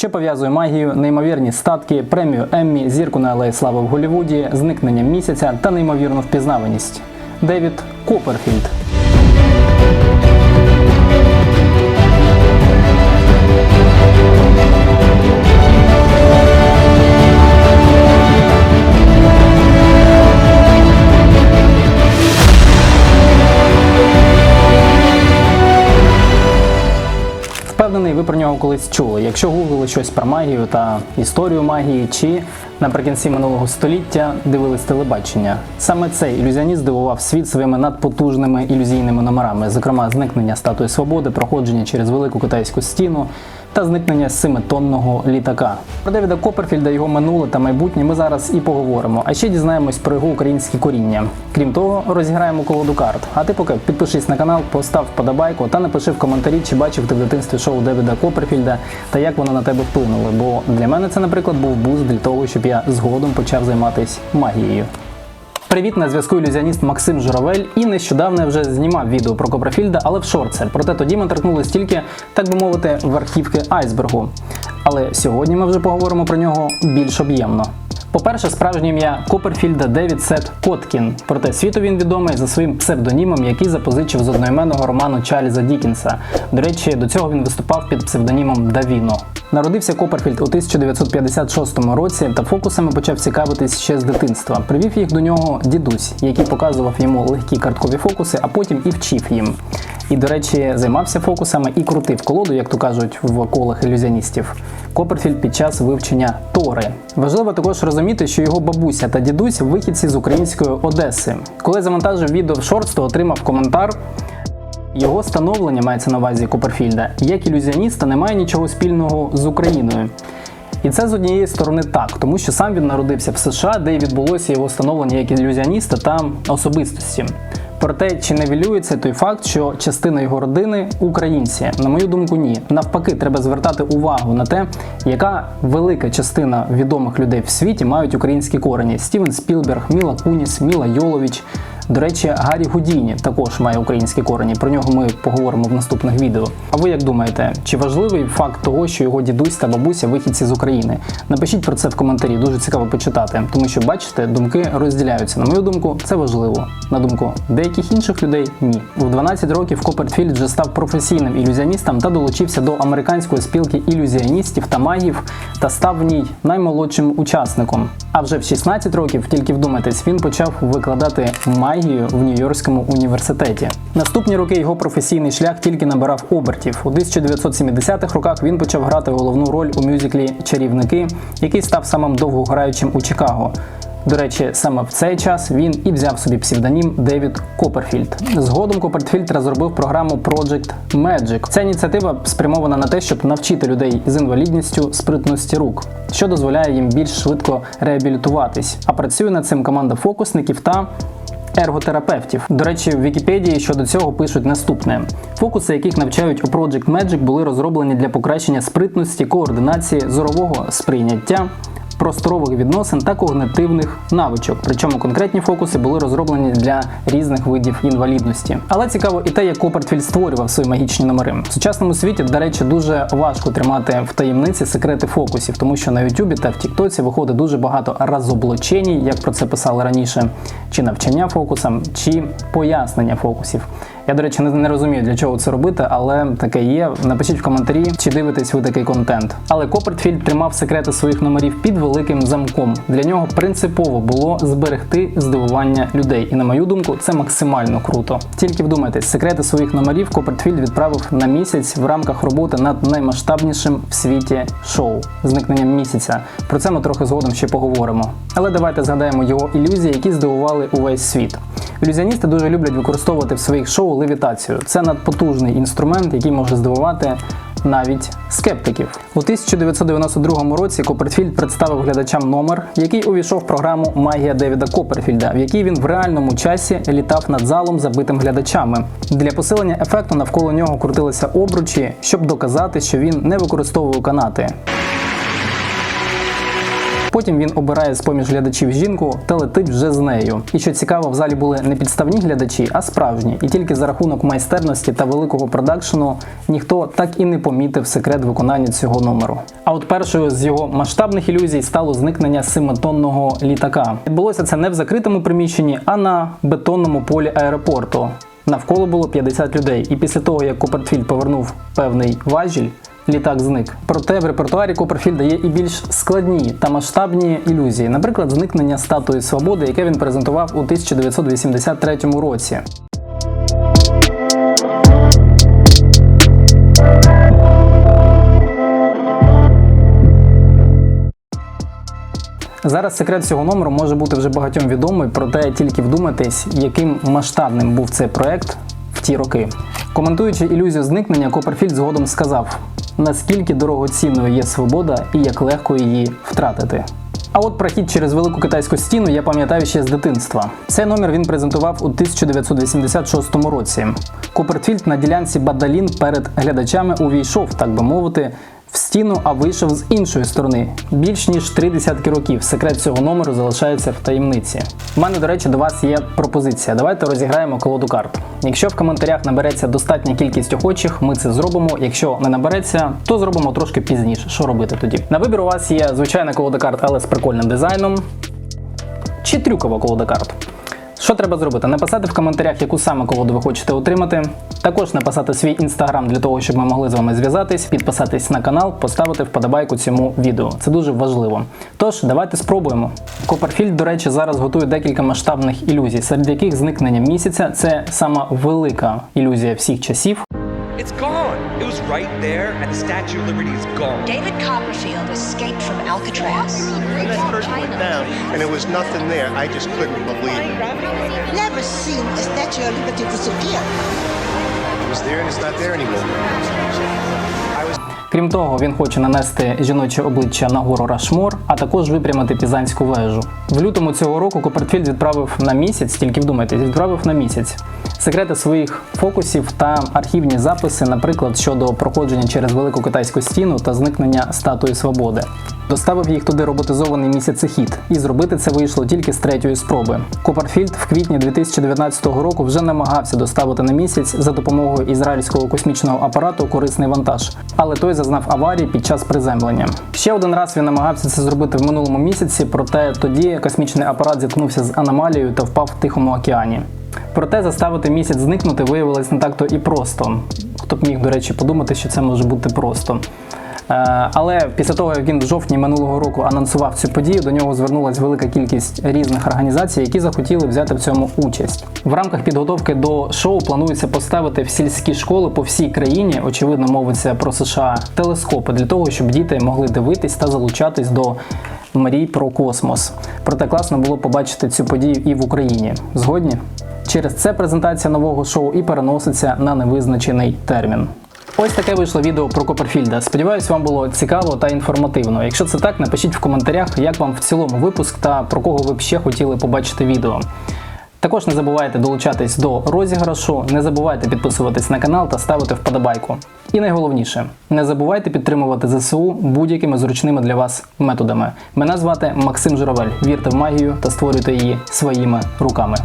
що пов'язує магію, неймовірні статки, премію Еммі, зірку на алеї слави в Голлівуді, зникнення місяця та неймовірну впізнаваність. Девід Копперфільд. Колись чули. Якщо гуглили щось про магію та історію магії, чи наприкінці минулого століття дивились телебачення. Саме цей ілюзіоніст здивував світ своїми надпотужними ілюзійними номерами, зокрема, зникнення статуї свободи, проходження через велику китайську стіну та зникнення семитонного літака. Про Девіда Копперфільда, його минуле та майбутнє ми зараз і поговоримо. А ще дізнаємось про його українські коріння. Крім того, розіграємо колоду карт. А ти поки підпишись на канал, постав вподобайку та напиши в коментарі, чи бачив ти в дитинстві шоу Девіда Копперфільда та як воно на тебе вплинуло. Бо для мене це, наприклад, був буст для того, щоб я згодом почав займатися магією. Привіт, на зв'язку ілюзіоніст Максим Журавель і нещодавно я вже знімав відео про Копрофільда, але в шорце. Проте тоді ми торкнулися тільки, так би мовити, верхівки айсбергу. Але сьогодні ми вже поговоримо про нього більш об'ємно. По-перше, справжнє ім'я Копперфільда Девід Сет Коткін. Проте світу він відомий за своїм псевдонімом, який запозичив з одноіменного роману Чарльза Дікінса. До речі, до цього він виступав під псевдонімом Давіно. Народився Копперфільд у 1956 році та фокусами почав цікавитись ще з дитинства. Привів їх до нього дідусь, який показував йому легкі карткові фокуси, а потім і вчив їм. І, до речі, займався фокусами і крутив колоду, як то кажуть, в колах ілюзіоністів. Копперфільд під час вивчення Тори. Важливо також розуміти, що його бабуся та дідусь вихідці з української Одеси. Коли завантажив відео в шортс, то отримав коментар. Його становлення мається на увазі Копперфільда, як ілюзіоніста не має нічого спільного з Україною. І це з однієї сторони так, тому що сам він народився в США, де й відбулося його становлення як ілюзіоніста та особистості. Проте чи невілюється той факт, що частина його родини українці? На мою думку, ні. Навпаки, треба звертати увагу на те, яка велика частина відомих людей в світі мають українські корені: Стівен Спілберг, Міла Куніс, Міла Йолович. До речі, Гаррі Гудіні також має українські корені. Про нього ми поговоримо в наступних відео. А ви як думаєте, чи важливий факт того, що його дідусь та бабуся вихідці з України? Напишіть про це в коментарі, дуже цікаво почитати, тому що бачите, думки розділяються. На мою думку, це важливо. На думку деяких інших людей ні. В 12 років Копперфільд вже став професійним ілюзіоністом та долучився до американської спілки ілюзіоністів та магів та став в ній наймолодшим учасником. А вже в 16 років, тільки вдумайтесь, він почав викладати магію в Нью-Йоркському університеті. Наступні роки його професійний шлях тільки набирав обертів. У 1970-х роках він почав грати головну роль у мюзиклі Чарівники, який став самим довгограючим у Чикаго. До речі, саме в цей час він і взяв собі псевдонім Девід Копперфільд. Згодом Копперфільд розробив програму Project Magic. Ця ініціатива спрямована на те, щоб навчити людей з інвалідністю спритності рук, що дозволяє їм більш швидко реабілітуватись. А працює над цим команда фокусників та ерготерапевтів. До речі, в Вікіпедії щодо цього пишуть наступне: фокуси, яких навчають у Project Magic, були розроблені для покращення спритності, координації, зорового сприйняття. Просторових відносин та когнитивних навичок. Причому конкретні фокуси були розроблені для різних видів інвалідності. Але цікаво і те, як Копертфільд створював свої магічні номери. В сучасному світі, до речі, дуже важко тримати в таємниці секрети фокусів, тому що на Ютубі та в Тіктоці виходить дуже багато розоблачень, як про це писали раніше, чи навчання фокусам, чи пояснення фокусів. Я, до речі, не, розумію, для чого це робити, але таке є. Напишіть в коментарі, чи дивитесь ви такий контент. Але Копертфільд тримав секрети своїх номерів під великим замком. Для нього принципово було зберегти здивування людей. І на мою думку, це максимально круто. Тільки вдумайтесь, секрети своїх номерів Копертфільд відправив на місяць в рамках роботи над наймасштабнішим в світі шоу зникненням місяця. Про це ми трохи згодом ще поговоримо. Але давайте згадаємо його ілюзії, які здивували увесь світ. Ілюзіоністи дуже люблять використовувати в своїх шоу левітацію. Це надпотужний інструмент, який може здивувати навіть скептиків. У 1992 році Копперфільд представив глядачам номер, який увійшов в програму Магія Девіда Копперфільда, в якій він в реальному часі літав над залом, забитим глядачами. Для посилення ефекту навколо нього крутилися обручі, щоб доказати, що він не використовує канати. Потім він обирає з поміж глядачів жінку та летить вже з нею. І що цікаво, в залі були не підставні глядачі, а справжні. І тільки за рахунок майстерності та великого продакшену ніхто так і не помітив секрет виконання цього номеру. А от першою з його масштабних ілюзій стало зникнення семитонного літака. Відбулося це не в закритому приміщенні, а на бетонному полі аеропорту. Навколо було 50 людей, і після того, як Копертфільд повернув певний важіль, літак зник. Проте в репертуарі Копперфільда є і більш складні та масштабні ілюзії, наприклад, зникнення статуї свободи, яке він презентував у 1983 році. Зараз секрет цього номеру може бути вже багатьом відомий, проте тільки вдумайтесь, яким масштабним був цей проект ті роки. Коментуючи ілюзію зникнення, Копперфільд згодом сказав, наскільки дорогоцінною є свобода і як легко її втратити. А от прохід через велику китайську стіну я пам'ятаю ще з дитинства. Цей номер він презентував у 1986 році. Копертфільд на ділянці Бадалін перед глядачами увійшов, так би мовити, в стіну, а вийшов з іншої сторони. Більш ніж три десятки років. Секрет цього номеру залишається в таємниці. У мене, до речі, до вас є пропозиція. Давайте розіграємо колоду карт. Якщо в коментарях набереться достатня кількість охочих, ми це зробимо. Якщо не набереться, то зробимо трошки пізніше. Що робити тоді? На вибір у вас є звичайна колода карт, але з прикольним дизайном. Чи трюкова колода карт. Що треба зробити? Написати в коментарях, яку саме колоду ви хочете отримати. Також написати свій інстаграм для того, щоб ми могли з вами зв'язатись, підписатись на канал, поставити вподобайку цьому відео. Це дуже важливо. Тож, давайте спробуємо. Копперфільд, до речі, зараз готує декілька масштабних ілюзій, серед яких зникнення місяця це сама велика ілюзія всіх часів. It's gone. It was right there, and the Statue of Liberty is gone. David Copperfield escaped from Alcatraz. When that curtain went down and there was nothing there, I just couldn't believe it. Never seen a Statue of Liberty disappear. It was there and it's not there anymore. I was Крім того, він хоче нанести жіноче обличчя на гору Рашмор, а також випрямити Пізанську вежу. В лютому цього року Копертфільд відправив на місяць, тільки вдумайтесь, відправив на місяць секрети своїх фокусів та архівні записи, наприклад, щодо проходження через велику китайську стіну та зникнення статуї свободи. Доставив їх туди роботизований місяцехід, і зробити це вийшло тільки з третьої спроби. Копперфільд в квітні 2019 року вже намагався доставити на місяць за допомогою ізраїльського космічного апарату корисний вантаж, але той зазнав аварії під час приземлення. Ще один раз він намагався це зробити в минулому місяці, проте тоді космічний апарат зіткнувся з аномалією та впав в Тихому океані. Проте заставити місяць зникнути виявилось не так-то і просто. Хто б міг, до речі, подумати, що це може бути просто. Е, Але після того, як він в жовтні минулого року анонсував цю подію, до нього звернулася велика кількість різних організацій, які захотіли взяти в цьому участь. В рамках підготовки до шоу планується поставити в сільські школи по всій країні, очевидно, мовиться про США, телескопи для того, щоб діти могли дивитись та залучатись до мрій про космос. Проте класно було побачити цю подію і в Україні. Згодні? Через це презентація нового шоу і переноситься на невизначений термін. Ось таке вийшло відео про Копперфільда. Сподіваюсь, вам було цікаво та інформативно. Якщо це так, напишіть в коментарях, як вам в цілому випуск та про кого ви б ще хотіли побачити відео. Також не забувайте долучатись до розіграшу, не забувайте підписуватись на канал та ставити вподобайку. І найголовніше, не забувайте підтримувати ЗСУ будь-якими зручними для вас методами. Мене звати Максим Журавель. Вірте в магію та створюйте її своїми руками.